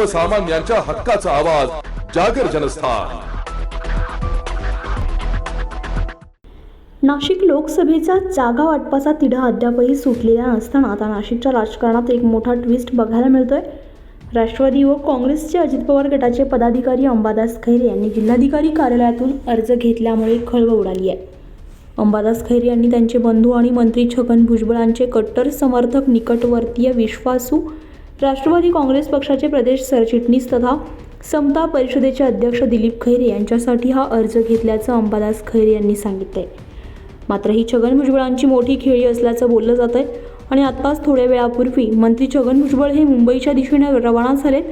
सर्वसामान्यांच्या हक्काचा आवाज जागर जनस्थान. नाशिक लोकसभेचा जागा वाटपाचा तिढा अद्यापही सुटलेला नसताना आता नाशिकच्या राजकारणात एक मोठा ट्विस्ट बघायला मिळतोय. राष्ट्रवादी व काँग्रेसचे अजित पवार गटाचे पदाधिकारी अंबादास खैरे यांनी जिल्हाधिकारी कार्यालयातून अर्ज घेतल्यामुळे खळबळ उडाली आहे. अंबादास खैरे यांनी त्यांचे बंधू आणि मंत्री छगन भुजबळांचे कट्टर समर्थक निकटवर्तीय विश्वासू राष्ट्रवादी काँग्रेस पक्षाचे प्रदेश सरचिटणीस तथा समता परिषदेचे अध्यक्ष दिलीप खैरे यांच्यासाठी हा अर्ज घेतल्याचं अंबादास खैरे यांनी सांगितलंय. मात्र ही छगन भुजबळांची मोठी खेळी असल्याचं बोललं जात आहे आणि आत्ताच थोड्या वेळापूर्वी मंत्री छगन भुजबळ हे मुंबईच्या दिशेने रवाना झालेत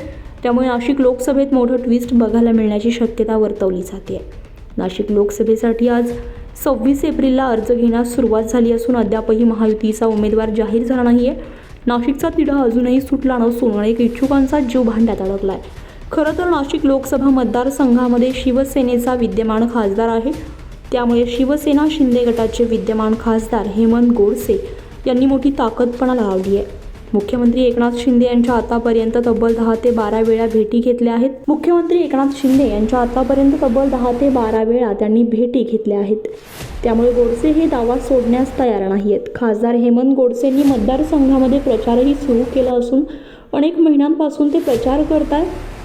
त्यामुळे नाशिक लोकसभेत मोठं ट्विस्ट बघायला मिळण्याची शक्यता वर्तवली जाते नाशिक लोकसभेसाठी आज सव्वीस एप्रिलला अर्ज घेण्यास सुरुवात झाली असून अद्यापही महायुतीचा उमेदवार जाहीर झाला नाही आहे नाशिकचा तिढा अजूनही सुटला नसून अनेक इच्छुकांचा जीव भांड्यात अडकला आहे खरं तर नाशिक लोकसभा मतदारसंघामध्ये शिवसेनेचा विद्यमान खासदार आहे. त्यामुळे शिवसेना शिंदे गटाचे विद्यमान खासदार हेमंत गोडसे यांनी मोठी ताकदपणा लावली आहे. मुख्यमंत्री एकनाथ शिंदे यांच्या आतापर्यंत तब्बल दहा ते बारा वेळा भेटी घेतल्या आहेत. मुख्यमंत्री एकनाथ शिंदे यांच्या आतापर्यंत तब्बल दहा ते बारा वेळा त्यांनी भेटी घेतल्या आहेत. त्यामुळे गोडसे हे दावा सोडण्यास तयार नाही आहेत खासदार हेमंत गोडसेंनी मतदारसंघामध्ये प्रचारही सुरू केला असून अनेक महिन्यांपासून ते प्रचार करतात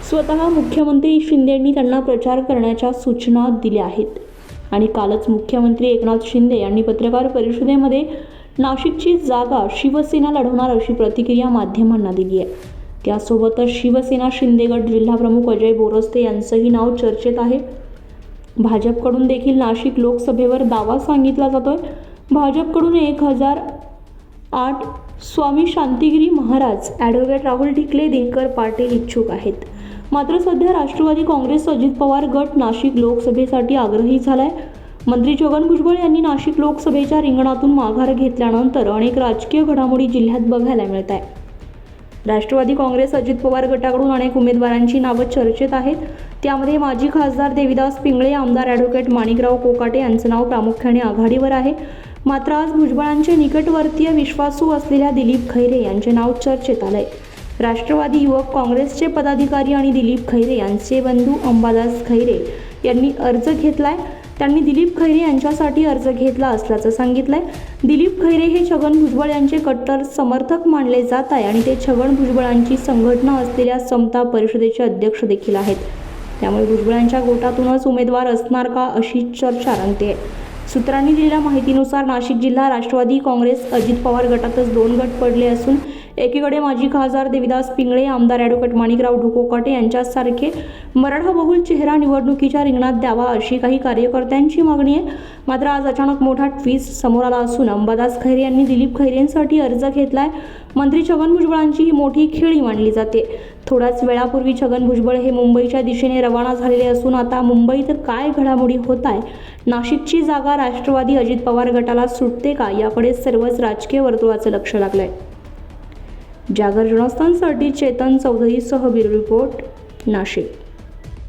स्वतः मुख्यमंत्री शिंदेंनी त्यांना प्रचार करण्याच्या सूचना दिल्या आहेत. आणि कालच मुख्यमंत्री एकनाथ शिंदे यांनी पत्रकार परिषदेमध्ये नाशिकची जागा शिवसेना लढवणार अशी प्रतिक्रिया माध्यमांना दिली आहे. त्यासोबतच शिवसेना शिंदेगड जिल्हाप्रमुख अजय बोरस्ते यांचंही नाव चर्चेत आहे. भाजपकडून देखील नाशिक लोकसभेवर दावा सांगितला जातोय. भाजपकडून एक हजार आठ स्वामी शांतिगिरी महाराज ॲडव्होकेट राहुल ढिकले दिनकर पाटील इच्छुक आहेत. मात्र सध्या राष्ट्रवादी काँग्रेस अजित पवार गट नाशिक लोकसभेसाठी आग्रही झालाय. मंत्री छगन भुजबळ यांनी नाशिक लोकसभेच्या रिंगणातून माघार घेतल्यानंतर अनेक राजकीय घडामोडी जिल्ह्यात बघायला मिळत आहे राष्ट्रवादी काँग्रेस अजित पवार गटाकडून अनेक उमेदवारांची नावं चर्चेत आहेत. त्यामध्ये माजी खासदार देविदास पिंगळे आमदार ॲडव्होकेट माणिकराव कोकाटे यांचं नाव प्रामुख्याने आघाडीवर आहे. मात्र आज भुजबळांचे निकटवर्तीय विश्वासू असलेल्या दिलीप खैरे यांचे नाव चर्चेत आलंय. राष्ट्रवादी युवक काँग्रेसचे पदाधिकारी आणि दिलीप खैरे यांचे बंधू अंबादास खैरे यांनी अर्ज घेतलाय. त्यांनी दिलीप खैरे यांच्यासाठी अर्ज घेतला असल्याचं सांगितलंय. दिलीप खैरे हे छगन भुजबळ यांचे कट्टर समर्थक मानले जात आहे आणि ते छगन भुजबळांची संघटना असलेल्या समता परिषदेचे अध्यक्ष देखील आहेत. त्यामुळे भुजबळांच्या गोटातूनच उमेदवार असणार का अशी चर्चा रंगते. सूत्रांनी दिलेल्या माहितीनुसार नाशिक जिल्हा राष्ट्रवादी काँग्रेस अजित पवार गटातच दोन गट पडले असून एकीकडे माजी खासदार देविदास पिंगळे आमदार ॲडव्होकेट माणिकराव ढुकोकाटे यांच्यासारखे मराठा बहुल चेहरा निवडणुकीच्या रिंगणात द्यावा अशी काही कार्यकर्त्यांची मागणी आहे. मात्र आज अचानक मोठा ट्विस्ट समोर आला असून अंबादास खैरे यांनी दिलीप खैरेंसाठी अर्ज घेतलाय. मंत्री छगन भुजबळांची ही मोठी खेळी मानली जाते. थोड्याच वेळापूर्वी छगन भुजबळ हे मुंबईच्या दिशेने रवाना झालेले असून आता मुंबईत काय घडामोडी होत आहे? नाशिकची जागा राष्ट्रवादी अजित पवार गटाला सुटते का? याकडे सर्वच राजकीय वर्तुळाचं लक्ष लागलं आहे जागरजनास्थानसाठी चेतन चौधरीसह ब्युरो रिपोर्ट नाशिक.